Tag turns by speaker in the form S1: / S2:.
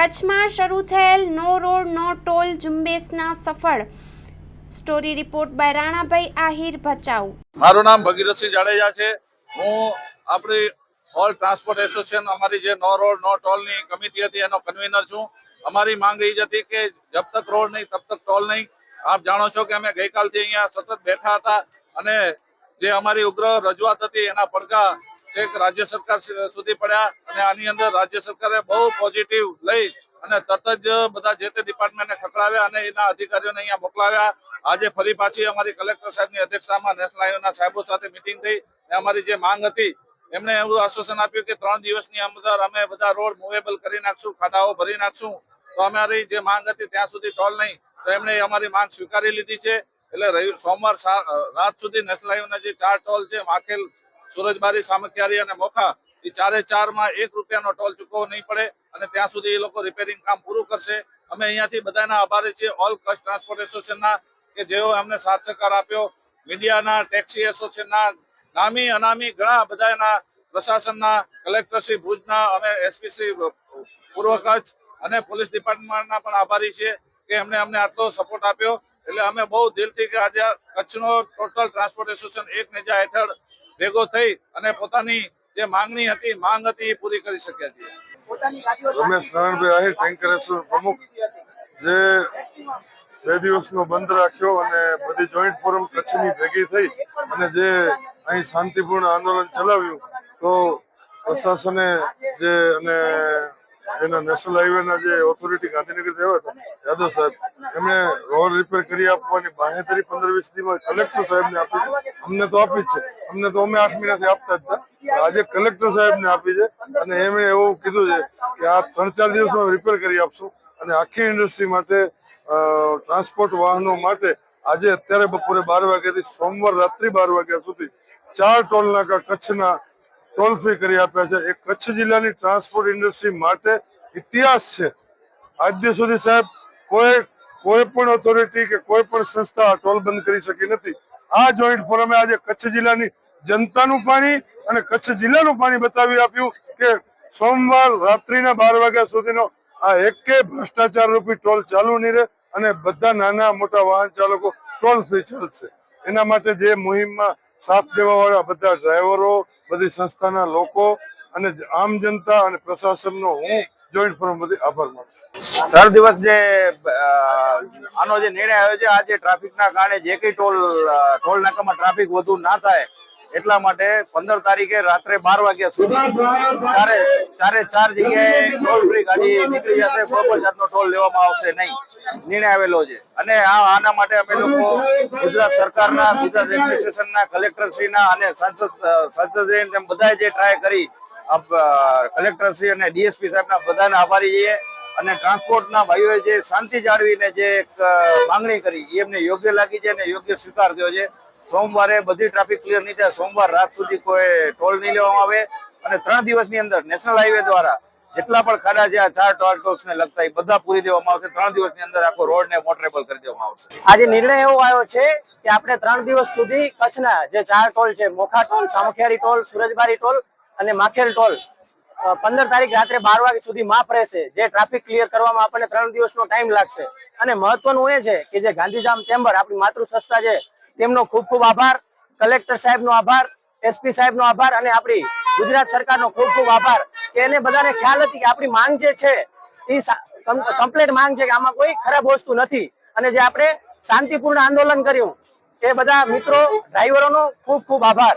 S1: કચ્છમાં શરૂ થયેલ નો રોડ, નો ટોલ ઝુંબેશના સફળ story report by Ranabhai Ahir Bhachau.
S2: મારું નામ ભગીરથસિંહ જાડેજા છે. હું આપણી ઓલ ટ્રાન્સપોર્ટ એસોસિએશન અમારી જે નો રોડ, નો ટોલની કમિટી હતી, એનો કન્વીનર છું. અમારી માંગ એ જ હતી કે જબ તક રોડ નહીં, તબ તક ટોલ નહીં. આપ જાણો છો કે અમે ગઈકાલથી અહીંયા સતત બેઠા હતા અને જે અમારી ઉગ્ર રજૂઆત હતી, એના પડઘા છેક રાજ્ય સરકાર સુધી પડ્યા અને આની અંદર રાજ્ય સરકારે બહુ પોઝિટિવ લઈ અને તરત જ બધા જે તે ડિપાર્ટમેન્ટને ખકડાવ્યા અને એના અધિકારીઓને અહીંયા મોકલાવ્યા. આજે ફરી પાછી અમારી કલેક્ટર સાહેબની અધ્યક્ષતામાં નેશનલ હાઈવેના સાહેબો સાથે મિટિંગ થઈ અને અમારી જે માંગ હતી, એમણે એવું આશ્વાસન આપ્યું કે ત્રણ દિવસની અંદર અમે બધા રોડ મુવેબલ કરી નાખશું, ખાડાઓ ભરી નાખશું. તો અમારી જે માંગ હતી ત્યાં સુધી ટોલ નહીં. તો એમણે અમારી માંગ સ્વીકારી લીધી છે. એટલે રવિ, સોમવાર રાત સુધી નેશનલ હાઈવેના જે ચાર ટોલ છે, માખેલ સુરજબારી, સામખિયારી અને મોખા, એ ચારે ચારમાં એક રૂપિયાનો ટોલ ચૂકવવો નહીં પડે અને ત્યાં સુધી એ લોકો રિપેરિંગ કામ પૂરું કરશે. અમે અહીંયાથી બધાના આભારી છીએ ઓલ કચ્છ ટ્રાન્સપોર્ટ એસોસિએશનના કે જેઓ અમને સાથ સહકાર આપ્યો. મીડિયાના ટેક્સી એસોસિએશનના નામી, અનામી, ઘણા બધાના પ્રશાસનના કલેક્ટરશ્રી ભુજના, અમે એસપીશ્રી પૂર્વ કચ્છ અને પોલીસ ડિપાર્ટમેન્ટના પણ આભારી છીએ કે એમને અમને આટલો સપોર્ટ આપ્યો. એટલે અમે બહુ દિલથી કે આજે કચ્છનો ટોટલ ટ્રાન્સપોર્ટ એસોસિએશન એક નેજા હેઠળ ભેગો થઈ અને પોતાની જે માંગણી હતી માંગ હતી એ પૂરી કરી શક્યા છીએ.
S3: રમેશ નારાયણભાઈ આહિર ટેન્કર પ્રમુખ જે બે દિવસનો બંધ રાખ્યો અને બધી જોઈન્ટ ફોરમ કચ્છની ભેગી થઈ અને જે અહીં શાંતિપૂર્ણ આંદોલન ચલાવ્યું તો પ્રશાસને જે અને એના નેશનલ હાઈવેના જે ઓથોરિટી ગાંધીનગર આવ્યા હતા યાદવ સાહેબ એમણે રોડ રિપેર કરી આપવાની બાહેતરી પંદર વીસ દિવસમાં કલેક્ટર સાહેબને આપી અમને તો આપી જ છે. અમને તો અમે આઠ મહિનાથી આપતા જ હતા. આજે કલેક્ટર સાહેબને આપી છે અને એમણે એવું કીધું છે કે આ ત્રણ ચાર દિવસમાં રિપેર કરી આપશું. અને આખી ઇન્ડસ્ટ્રી માટે ટ્રાન્સપોર્ટ વાહનો માટે આજે અત્યારે બપોરે બાર વાગ્યાથી સોમવાર રાત્રિ બાર વાગ્યા સુધી ચાર ટોલ નાકા કચ્છના ટોલ ફ્રી કરી આપ્યા છે. એ કચ્છ જિલ્લાની ટ્રાન્સપોર્ટ ઇન્ડસ્ટ્રી માટે ઇતિહાસ છે. આજ સુધી સાહેબ કોઈ કોઈ પણ ઓથોરિટી કે કોઈ પણ સંસ્થા ટોલ બંધ કરી શકી નથી. આ જોઈન્ટ ફોરમે આજે કચ્છ જિલ્લાની જનતાનું પાણી અને કચ્છ જિલ્લાનું પાણી બતાવી આપ્યું કે સોમવાર રાત્રિના બાર વાગ્યા સુધીનો આ એકે ભ્રષ્ટાચાર રૂપી ટોલ ચાલુ નહીં રહે અને બધા નાના મોટા વાહન ચાલકો ટોલ ફ્રી ચાલશે એના માટે જે મુહિમમાં સાથ દેવા વાળા બધા ડ્રાઈવરો, બધી સંસ્થાના લોકો અને આમ જનતા અને પ્રશાસનનો હું જોઈન્ટ ફોરમ બધી આભાર માનું છું.
S4: ત્રણ દિવસ જે આનો જે નિર્ણય આવ્યો છે આજે ટ્રાફિકના કારણે જે કઈ ટોલ ટોલ નાકામાં ટ્રાફિક વધુ ના થાય, એટલા માટે પંદર તારીખે રાત્રે બાર વાગ્યા સુધી ચારે ચારે ચાર જગ્યાએ ટોલ ફ્રી ગાડી નીકળી જશે, કોઈ પણ જાતનો ટોલ લેવામાં આવશે નહીં, નિર્ણય આવેલો છે. અને આ, આના માટે અમે લોકો ગુજરાત સરકારના, ગુજરાત એડમિનિસ્ટ્રેશનના કલેક્ટરશ્રીના અને સાંસદ સાંસદશ્રી બધાએ જે ટ્રાય કરી કલેક્ટરશ્રી અને ડીએસપી સાહેબના બધાને આભારી છીએ. અને ટ્રાન્સપોર્ટના ભાઈઓએ જે શાંતિ જાળવીને જે એક માંગણી કરી એમને યોગ્ય લાગી છે અને યોગ્ય સ્વીકાર થયો છે. સોમવારે બધી ટ્રાફિક ક્લિયર નહીં થાય, સોમવાર રાત સુધી કોઈ ટોલ નહીં લેવામાં આવે. અને ત્રણ દિવસની અંદર નેશનલ હાઈવે દ્વારા જેટલા પણ ખાડા છે, આ ચાર ટોલ ટોલ્સ ને લગતા એ બધા પૂરી દેવામાં આવશે. ત્રણ દિવસની અંદર આખો રોડ ને મોટરેબલ કરી દેવામાં આવશે.
S5: આજે નિર્ણય એવો આવ્યો છે કે આપણે ત્રણ દિવસ સુધી કચ્છના જે ચાર ટોલ છે, Mokha toll, Samakhiyari toll, Surajbari toll અને માખેલ ટોલ પંદર તારીખ રાત્રે બાર વાગ્યા સુધી માફ રહેશે. જે ટ્રાફિક ક્લિયર કરવામાં આપણને ત્રણ દિવસનો ટાઈમ લાગશે. અને મહત્વનું એ છે કે જે ગાંધીધામ ચેમ્બર આપણી માતૃ સંસ્થા છે, તેમનો ખૂબ ખૂબ આભાર. કલેક્ટર સાહેબનો આભાર એસપી સાહેબનો આભાર અને આપણી ગુજરાત સરકારનો ખૂબ ખૂબ આભાર. કે એને બધાને ખ્યાલ હતી કે આપણી માંગ જે છે, એ કમ્પ્લેટ માંગ છે કે આમાં કોઈ ખરાબ વસ્તુ નથી. અને જે આપણે શાંતિપૂર્ણ આંદોલન કર્યું, એ બધા મિત્રો ડ્રાઈવરોનો ખૂબ ખૂબ આભાર.